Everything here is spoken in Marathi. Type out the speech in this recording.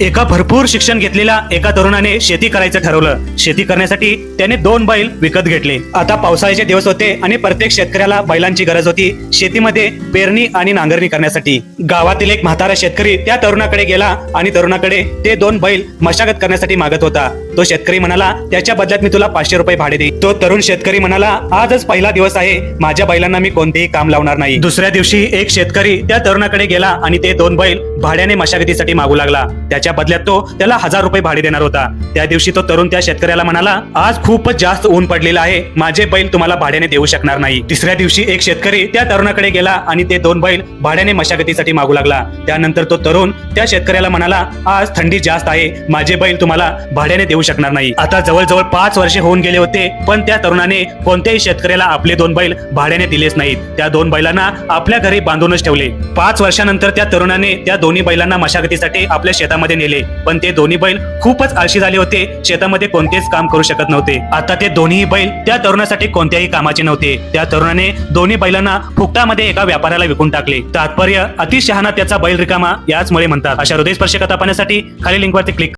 एका भरपूर शिक्षण घेतलेल्या एका तरुणाने शेती करायचं ठरवलं. शेती करण्यासाठी त्याने दोन बैल विकत घेतले. आता पावसाळ्याचे दिवस होते आणि प्रत्येक शेतकऱ्याला बैलांची गरज होती शेतीमध्ये पेरणी आणि नांगरणी करण्यासाठी. गावातील एक म्हातारा शेतकरी त्या तरुणाकडे गेला आणि तरुणाकडे ते दोन बैल मशागत करण्यासाठी मागत होता. तो शेतकरी म्हणाला त्याच्या बदल्यात मी तुला पाचशे रुपये भाडे देईन. तो तरुण शेतकरी म्हणाला आजच पहिला दिवस आहे. माझ्या बैलांना मी कोणतेही काम लावणार नाही. दुसऱ्या दिवशी एक शेतकरी त्या तरुणाकडे गेला आणि ते दोन बैल भाड्याने मशागतीसाठी मागू लागला. त्याच्या बदल्यात तो त्याला हजार रुपये भाडे देणार होता. त्या दिवशी तो तरुण त्या शेतकऱ्याला म्हणाला आज खूपच जास्त ऊन पडलेलं आहे. माझे बैल तुम्हाला भाड्याने देऊ शकणार नाही. तिसऱ्या दिवशी एक शेतकरी त्या तरुणाकडे गेला आणि ते दोन बैल भाड्याने मशागतीसाठी मागू लागला. त्यानंतर तो तरुण त्या शेतकऱ्याला म्हणाला आज थंडी जास्त आहे. माझे बैल तुम्हाला भाड्याने देऊ शकणार नाही. आता जवळजवळ पाच वर्षे होऊन गेले होते पण त्या तरुणाने कोणत्याही शेतकऱ्याला आपले दोन बैल भाड्याने दिलेच नाहीत. त्या दोन बैलांना आपल्या घरी बांधूनच ठेवले. पाच वर्षानंतर त्या तरुणाने त्या दोन्ही बैलांना मशागतीसाठी आपल्या शेतामध्ये शेतामध्ये नेले. पण ते दोन्ही बैल खूपच आळशी झाले होते. शेतामध्ये कोणतेच काम करू शकत नव्हते. आता ते दोन्ही बैल त्या तरुणासाठी कोणत्याही कामाचे नव्हते. त्या तरुणाने दोन्ही बैलांना फुकटामध्ये एका व्यापाऱ्याला विकून टाकले. तात्पर्य अतिशहाणा त्याचा बैल रिकामा याचमुळे म्हणतात. अशा हृदयस्पर्शी कथा पाहण्यासाठी खाली लिंकवरती क्लिक